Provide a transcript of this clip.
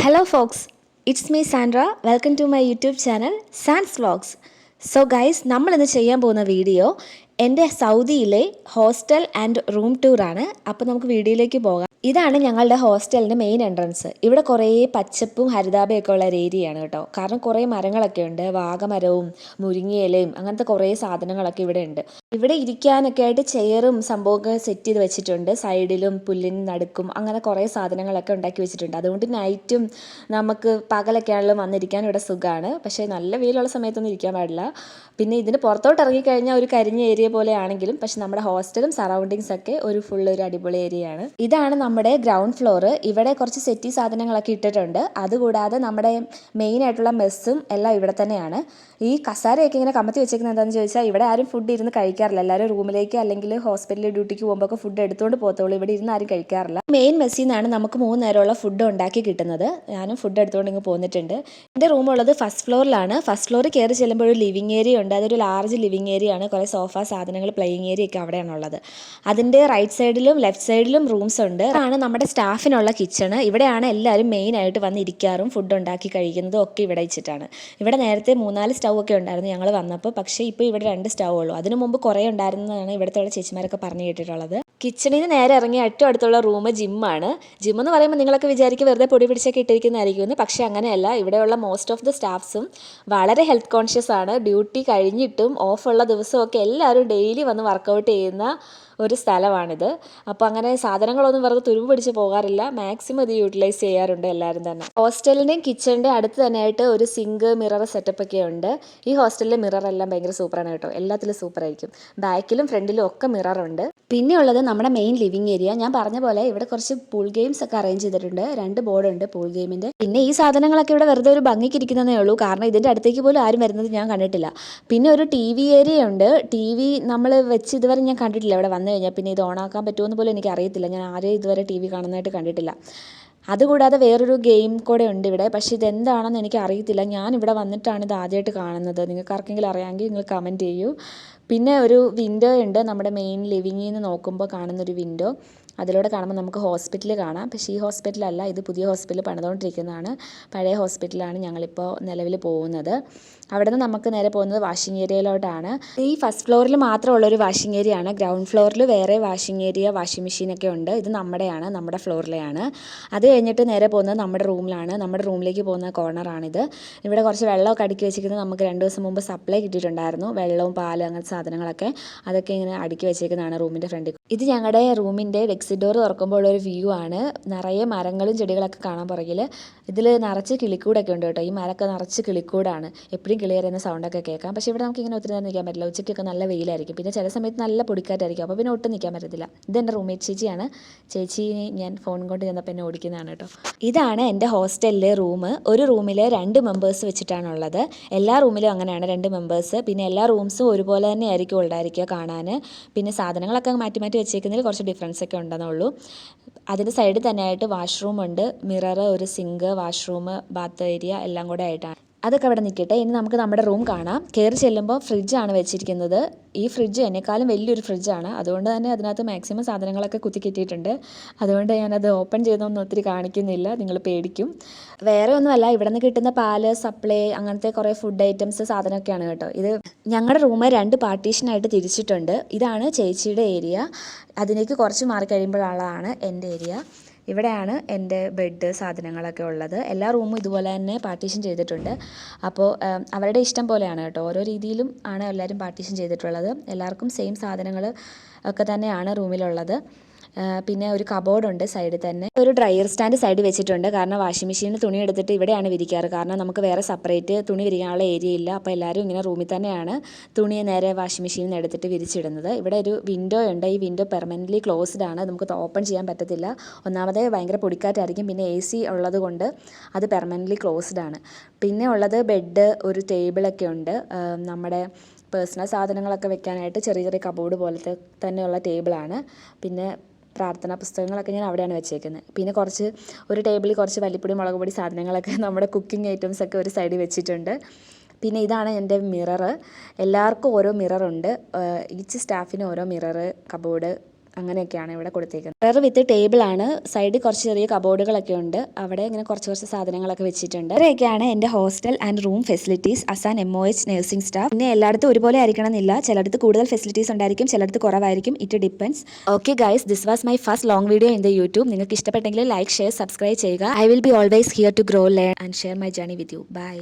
Hello folks it's me Sandra welcome to my YouTube channel Sans vlogs so guys നമ്മളിന്ന് ചെയ്യാൻ പോകുന്ന video എന്റെ സൗദിയിലെ ഹോസ്റ്റൽ ആൻഡ് റൂം ടൂറാണ്. അപ്പോൾ നമുക്ക് വീഡിയോയിലേക്ക് പോകാം. ഇതാണ് ഞങ്ങളുടെ ഹോസ്റ്റലിന്റെ മെയിൻ എൻട്രൻസ്. ഇവിടെ കുറേ പച്ചപ്പും ഹരിതാപയൊക്കെ ഉള്ള ഒരു ഏരിയയാണ് കേട്ടോ. കാരണം കുറേ മരങ്ങളൊക്കെ ഉണ്ട്. വാഗമരവും മുരിങ്ങയിലയും അങ്ങനത്തെ കുറേ സാധനങ്ങളൊക്കെ ഇവിടെ ഉണ്ട്. ഇവിടെ ഇരിക്കാനൊക്കെ ആയിട്ട് ചെയറും സംഭവമൊക്കെ സെറ്റ് ചെയ്ത് വെച്ചിട്ടുണ്ട്. സൈഡിലും പുല്ലിന് നടുക്കും അങ്ങനെ കുറേ സാധനങ്ങളൊക്കെ ഉണ്ടാക്കി വെച്ചിട്ടുണ്ട്. അതുകൊണ്ട് നൈറ്റും നമുക്ക് പകലൊക്കെ ആണെങ്കിലും വന്നിരിക്കാൻ ഇവിടെ സുഖമാണ്. പക്ഷേ നല്ല വെയിലുള്ള സമയത്തൊന്നും ഇരിക്കാൻ പാടില്ല. പിന്നെ ഇതിന് പുറത്തോട്ട് ഇറങ്ങിക്കഴിഞ്ഞാൽ ഒരു കരിഞ്ഞ ഏരിയ പോലെ ആണെങ്കിലും പക്ഷെ നമ്മുടെ ഹോസ്റ്റലും സറൗണ്ടിങ്സ് ഒക്കെ ഒരു ഫുൾ ഒരു അടിപൊളി ഏരിയ ആണ് ഇതാണ് നമ്മുടെ ഗ്രൗണ്ട് ഫ്ലോർ ഇവിടെ കുറച്ച് സെറ്റി സാധനങ്ങളൊക്കെ ഇട്ടിട്ടുണ്ട്. അതുകൂടാതെ നമ്മുടെ മെയിൻ ആയിട്ടുള്ള മെസ്സും എല്ലാം ഇവിടെ തന്നെയാണ്. ഈ കസാരയൊക്കെ ഇങ്ങനെ കമത്തി വെച്ചേക്കുന്നത് എന്താണെന്ന് ചോദിച്ചാൽ ഇവിടെ ആരും ഫുഡ് ഇരുന്ന് കഴിക്കാറില്ല. എല്ലാവരും റൂമിലേക്ക് അല്ലെങ്കിൽ ഹോസ്പിറ്റലിൽ ഡ്യൂട്ടിക്ക് പോകുമ്പോൾ ഒക്കെ ഫുഡ് എടുത്തുകൊണ്ട് പോകത്തുള്ളൂ. ഇവിടെ ഇരുന്ന് ആരും കഴിക്കാറില്ല. മെയിൻ മെസ്സിൽ നിന്നാണ് നമുക്ക് മൂന്ന് നേരമുള്ള ഫുഡ് ഉണ്ടാക്കി കിട്ടുന്നത്. ഞാനും ഫുഡ് എടുത്തുകൊണ്ട് ഇങ്ങ് പോന്നിട്ടുണ്ട്. എന്റെ റൂമുള്ളത് ഫസ്റ്റ് ഫ്ലോറിലാണ് ഫസ്റ്റ് ഫ്ലോറിൽ കയറി ചെല്ലുമ്പോൾ ഒരു ലിവിങ് ഏരിയ ഉണ്ട്. അതൊരു ലാർജ് ലിവിങ് ഏരിയ ആണ്. കുറേ സോഫ സാധനങ്ങൾ പ്ലേയിങ് ഏരിയ ഒക്കെ അവിടെയാണുള്ളത് അതിന്റെ റൈറ്റ് സൈഡിലും ലെഫ്റ്റ് സൈഡിലും റൂംസ് ഉണ്ട്. ആണ് നമ്മുടെ സ്റ്റാഫിനുള്ള കിച്ചണ് ഇവിടെയാണ് എല്ലാവരും മെയിൻ ആയിട്ട് വന്ന് ഇരിക്കാറും ഫുഡ് ഉണ്ടാക്കി കഴിക്കുന്നതും ഒക്കെ ഇവിടെ വെച്ചിട്ടാണ്. ഇവിടെ നേരത്തെ മൂന്നാൽ സ്റ്റൗ ഒക്കെ ഉണ്ടായിരുന്നു ഞങ്ങൾ വന്നപ്പോൾ. പക്ഷേ ഇപ്പോൾ ഇവിടെ രണ്ട് സ്റ്റൗ ഉള്ളൂ. അതിനു മുമ്പ് കുറേ ഉണ്ടായിരുന്നതാണ് ഇവിടുത്തെ ചേച്ചിമാരൊക്കെ പറഞ്ഞു കേട്ടിട്ടുള്ളത്. കിച്ചണിൽ നിന്ന് നേരെ ഇറങ്ങി ഏറ്റവും അടുത്തുള്ള റൂം ജിമ്മാണ്. ജിം എന്ന് പറയുമ്പോൾ നിങ്ങളൊക്കെ വിചാരിക്കും വെറുതെ പൊടി പിടിച്ചൊക്കെ ഇട്ടിരിക്കുന്നതായിരിക്കും എന്ന് പക്ഷേ അങ്ങനെയല്ല. ഇവിടെയുള്ള മോസ്റ്റ് ഓഫ് ദി സ്റ്റാഫ്സും വളരെ ഹെൽത്ത് കോൺഷ്യസ് ആണ്. ഡ്യൂട്ടി കഴിഞ്ഞിട്ടും ഓഫുള്ള ദിവസമൊക്കെ എല്ലാവരും ഡെയിലി വന്ന് വർക്കൗട്ട് ചെയ്യുന്ന ഒരു സ്ഥലമാണിത്. അപ്പോൾ അങ്ങനെ സാധനങ്ങളൊന്നും വെറുതെ തുരുമ്പ് പിടിച്ച് പോകാറില്ല. മാക്സിമം ഇത് യൂട്ടിലൈസ് ചെയ്യാറുണ്ട് എല്ലാവരും തന്നെ. ഹോസ്റ്റലിന്റെയും കിച്ചണിന്റെ അടുത്ത് തന്നെയായിട്ട് ഒരു സിങ്ക് മിറർ സെറ്റപ്പ് ഒക്കെ ഉണ്ട്. ഈ ഹോസ്റ്റലിലെ മിറർ എല്ലാം ഭയങ്കര സൂപ്പറാണ് കേട്ടോ. എല്ലാത്തിലും സൂപ്പറായിരിക്കും ബാക്കിലും ഫ്രണ്ടിലും ഒക്കെ മിറർ ഉണ്ട് പിന്നെ ഉള്ളത് നമ്മുടെ മെയിൻ ലിവിങ് ഏരിയ ഞാൻ പറഞ്ഞ പോലെ ഇവിടെ കുറച്ച് പൂൾ ഗെയിംസ് ഒക്കെ അറേഞ്ച് ചെയ്തിട്ടുണ്ട്. രണ്ട് ബോർഡ് ഉണ്ട് പൂൾ ഗെയിമിന്റെ പിന്നെ ഈ സാധനങ്ങളൊക്കെ ഇവിടെ വെറുതെ ഒരു ഭംഗിക്ക് ഇരിക്കുന്നതേ ഉള്ളൂ. കാരണം ഇതിന്റെ അടുത്തേക്ക് പോലും ആരും വരുന്നത് ഞാൻ കണ്ടിട്ടില്ല. പിന്നെ ഒരു ടി വി ഏരിയ ഉണ്ട്. ടി വി നമ്മൾ വെച്ച് ഇതുവരെ ഞാൻ കണ്ടിട്ടില്ല. ഇവിടെ വന്നു കഴിഞ്ഞാൽ പിന്നെ ഇത് ഓണാക്കാൻ പറ്റുമെന്ന് പോലും എനിക്ക് അറിയത്തില്ല ഞാൻ ആരെയും ഇതുവരെ ടി വി കാണുന്നതായിട്ട് കണ്ടിട്ടില്ല. അതുകൂടാതെ വേറൊരു ഗെയിം കൂടെ ഉണ്ട് ഇവിടെ. പക്ഷേ ഇതെന്താണെന്ന് എനിക്ക് അറിയത്തില്ല ഞാൻ ഇവിടെ വന്നിട്ടാണ് ഇത് ആദ്യമായിട്ട് കാണുന്നത്. നിങ്ങൾക്ക് ആർക്കെങ്കിലും അറിയാമെങ്കിൽ നിങ്ങൾ കമന്റ് ചെയ്യൂ. പിന്നെ ഒരു വിൻഡോ ഉണ്ട് നമ്മുടെ മെയിൻ ലിവിങ്ങിൽ നിന്ന് നോക്കുമ്പോൾ കാണുന്നൊരു വിൻഡോ അതിലൂടെ കാണുമ്പോൾ നമുക്ക് ഹോസ്പിറ്റൽ കാണാം. പക്ഷേ ഈ ഹോസ്പിറ്റലല്ല ഇത് പുതിയ ഹോസ്പിറ്റൽ പണിതുകൊണ്ടിരിക്കുന്നതാണ്. പഴയ ഹോസ്പിറ്റലാണ് ഞങ്ങളിപ്പോൾ നിലവിൽ പോകുന്നത്. അവിടെ നിന്ന് നമുക്ക് നേരെ പോകുന്നത് വാഷിംഗ് ഏരിയയിലോട്ടാണ്. ഈ ഫസ്റ്റ് ഫ്ലോറിൽ മാത്രമുള്ളൊരു വാഷിംഗ് ഏരിയ ആണ് ഗ്രൗണ്ട് ഫ്ലോറിൽ വേറെ വാഷിംഗ് ഏരിയ വാഷിംഗ് മെഷീനൊക്കെ ഉണ്ട്. ഇത് നമ്മുടെയാണ് നമ്മുടെ ഫ്ലോറിലെയാണ്. അത് കഴിഞ്ഞിട്ട് നേരെ പോകുന്നത് നമ്മുടെ റൂമിലാണ്. നമ്മുടെ റൂമിലേക്ക് പോകുന്ന കോർണറാണിത്. ഇവിടെ കുറച്ച് വെള്ളമൊക്കെ അടുക്കി വെച്ചിരിക്കുന്നത് നമുക്ക് രണ്ട് ദിവസം മുമ്പ് സപ്ലൈ കിട്ടിയിട്ടുണ്ടായിരുന്നു. വെള്ളവും പാലും അങ്ങനത്തെ സാധനങ്ങളൊക്കെ അതൊക്കെ ഇങ്ങനെ അടുക്കി വെച്ചേക്കുന്നതാണ് റൂമിന്റെ ഫ്രണ്ടിൽ. ഇത് ഞങ്ങളുടെ റൂമിന്റെ എക്സിറ്റ് ഡോർ തുറക്കുമ്പോൾ ഒരു വ്യൂ ആണ്. നിറയെ മരങ്ങളും ചെടികളൊക്കെ കാണാൻ പുറകിൽ ഇതിൽ നിറച്ച് കിളിക്കൂടൊക്കെ ഉണ്ട് കേട്ടോ. ഈ മരമൊക്കെ നിറച്ച് കിളിക്കൂടാണ്. എപ്പോഴും കിളി കയറുന്ന സൗണ്ടൊക്കെ കേൾക്കാം. പക്ഷേ ഇവിടെ നമുക്ക് ഇങ്ങനെ ഒത്തിരി നേരം നിൽക്കാൻ പറ്റില്ല. ഉച്ചയ്ക്കൊക്കെ നല്ല വെയിലായിരിക്കും. പിന്നെ ചില സമയത്ത് നല്ല പൊടിക്കാറ്റായിരിക്കും. അപ്പോൾ പിന്നെ ഒട്ടും നിൽക്കാൻ പറ്റത്തില്ല. ഇതെന്റെ റൂംമേറ്റ് ചേച്ചിയാണ്. ചേച്ചിനെ ഞാൻ ഫോൺ കൊണ്ട് ചെന്നപ്പോൾ എന്നെ ഓടിക്കുന്നതാണ് കേട്ടോ. ഇതാണ് എന്റെ ഹോസ്റ്റലിലെ റൂം ഒരു റൂമിൽ രണ്ട് മെമ്പേഴ്സ് വെച്ചിട്ടാണുള്ളത് എല്ലാ റൂമിലും അങ്ങനെയാണ്. രണ്ട് മെമ്പേഴ്സ് പിന്നെ എല്ലാ റൂംസും ഒരുപോലെ തന്നെ ആയിരിക്കും ഉണ്ടായിരിക്കുക കാണാൻ. പിന്നെ സാധനങ്ങളൊക്കെ മാറ്റി മാറ്റി വെച്ചേക്കുന്നതിൽ കുറച്ച് ഡിഫറൻസ് ഒക്കെ ഉണ്ടെന്നുള്ളൂ. അതിന്റെ സൈഡിൽ തന്നെയായിട്ട് വാഷ്റൂം ഉണ്ട്. മിറർ ഒരു സിങ്ക് വാഷ്റൂം ബാത്ത് ഏരിയ എല്ലാം കൂടെ ആയിട്ടാണ്. അതൊക്കെ അവിടെ നിൽക്കട്ടെ. ഇനി നമുക്ക് നമ്മുടെ റൂം കാണാം. കയറി ചെല്ലുമ്പോൾ ഫ്രിഡ്ജാണ് വെച്ചിരിക്കുന്നത്. ഈ ഫ്രിഡ്ജ് എന്നെക്കാളും വലിയൊരു ഫ്രിഡ്ജാണ് അതുകൊണ്ട് തന്നെ അതിനകത്ത് മാക്സിമം സാധനങ്ങളൊക്കെ കുത്തി കിട്ടിയിട്ടുണ്ട്. അതുകൊണ്ട് ഞാനത് ഓപ്പൺ ചെയ്തൊന്നും ഒത്തിരി കാണിക്കുന്നില്ല. നിങ്ങൾ പേടിക്കും. വേറെ ഒന്നുമല്ല. ഇവിടെ നിന്ന് കിട്ടുന്ന പാൽ സപ്ലൈ അങ്ങനത്തെ കുറേ ഫുഡ് ഐറ്റംസ് സാധനമൊക്കെയാണ് കേട്ടോ. ഇത് ഞങ്ങളുടെ റൂം രണ്ട് പാർട്ടീഷനായിട്ട് തിരിച്ചിട്ടുണ്ട്. ഇതാണ് ചേച്ചിയുടെ ഏരിയ അതിലേക്ക് കുറച്ച് മാറി കഴിയുമ്പോഴുള്ളതാണ് എന്റെ ഏരിയ ഇവിടെയാണ് എന്റെ ബെഡ് സാധനങ്ങളൊക്കെ ഉള്ളത്. എല്ലാ റൂമും ഇതുപോലെ തന്നെ പാർട്ടീഷൻ ചെയ്തിട്ടുണ്ട്. അപ്പോൾ അവരുടെ ഇഷ്ടം പോലെയാണ് കേട്ടോ. ഓരോ രീതിയിലും ആണ് എല്ലാവരും പാർട്ടീഷൻ ചെയ്തിട്ടുള്ളത്. എല്ലാവർക്കും സെയിം സാധനങ്ങൾ ഒക്കെ തന്നെയാണ് റൂമിലുള്ളത്. പിന്നെ ഒരു കബോർഡുണ്ട് സൈഡിൽ തന്നെ. ഒരു ഡ്രയർ സ്റ്റാൻഡ് സൈഡ് വെച്ചിട്ടുണ്ട്. കാരണം വാഷിംഗ് മെഷീനിൽ തുണി എടുത്തിട്ട് ഇവിടെയാണ് വിരിക്കാറ് കാരണം നമുക്ക് വേറെ സെപ്പറേറ്റ് തുണി വിരിക്കാനുള്ള ഏരിയ ഇല്ല. അപ്പോൾ എല്ലാവരും ഇങ്ങനെ റൂമിൽ തന്നെയാണ് തുണി നേരെ വാഷിംഗ് മെഷീനിൽ നിന്ന് എടുത്തിട്ട് വിരിച്ചിടുന്നത്. ഇവിടെ ഒരു വിൻഡോ ഉണ്ട്. ഈ വിൻഡോ പെർമനന്റ്ലി ക്ലോസ്ഡ് ആണ്. നമുക്ക് ഓപ്പൺ ചെയ്യാൻ പറ്റത്തില്ല. ഒന്നാമത് ഭയങ്കര പൊടിക്കാറ്റായിരിക്കും. പിന്നെ എ സി ഉള്ളത് കൊണ്ട് അത് പെർമനന്റ്ലി ക്ലോസ്ഡ് ആണ്. പിന്നെ ഉള്ളത് ബെഡ് ഒരു ടേബിളൊക്കെ ഉണ്ട്. നമ്മുടെ പേഴ്സണൽ സാധനങ്ങളൊക്കെ വെക്കാനായിട്ട് ചെറിയ ചെറിയ കബോർഡ് പോലത്തെ തന്നെയുള്ള ടേബിളാണ് പിന്നെ പ്രാർത്ഥനാ പുസ്തകങ്ങളൊക്കെ ഞാൻ അവിടെയാണ് വെച്ചേക്കുന്നത്. പിന്നെ കുറച്ച് ഒരു ടേബിളിൽ കുറച്ച് മല്ലിപ്പൊടി മുളക് പൊടി സാധനങ്ങളൊക്കെ നമ്മുടെ കുക്കിംഗ് ഐറ്റംസ് ഒക്കെ ഒരു സൈഡിൽ വെച്ചിട്ടുണ്ട്. പിന്നെ ഇതാണ് എന്റെ മിറർ എല്ലാവർക്കും ഓരോ മിററുണ്ട്. ഈച്ച് സ്റ്റാഫിന് ഓരോ മിറർ കബോർഡ് അങ്ങനെയൊക്കെയാണ് ഇവിടെ കൊടുത്തേക്കുന്നത്. വേറെ വിത്ത് ടേബിൾ ആണ്. സൈഡിൽ കുറച്ച് ചെറിയ കബോർഡുകളൊക്കെ ഉണ്ട്. അവിടെ ഇങ്ങനെ കുറച്ച് കുറച്ച് സാധനങ്ങളൊക്കെ വെച്ചിട്ടുണ്ട്. ഇത്രയൊക്കെയാണ് എന്റെ hostel and room facilities അസാൻ M O H nursing staff പിന്നെ എല്ലായിടത്തും ഒരുപോലെ ആയിരിക്കണം എന്നില്ല ചിലടത്ത് കൂടുതൽ ഫെസിലിറ്റീസ് ഉണ്ടായിരിക്കും ചിലടത്ത് കുറവായിരിക്കും. It depends okay guys this was my first long video in the YouTube നിങ്ങൾക്ക് ഇഷ്ടപ്പെട്ടെങ്കിൽ ലൈക്ക് ഷെയർ സബ്സ്ക്രൈബ് ചെയ്യുക. I will be always here to grow learn and share my journey with you bye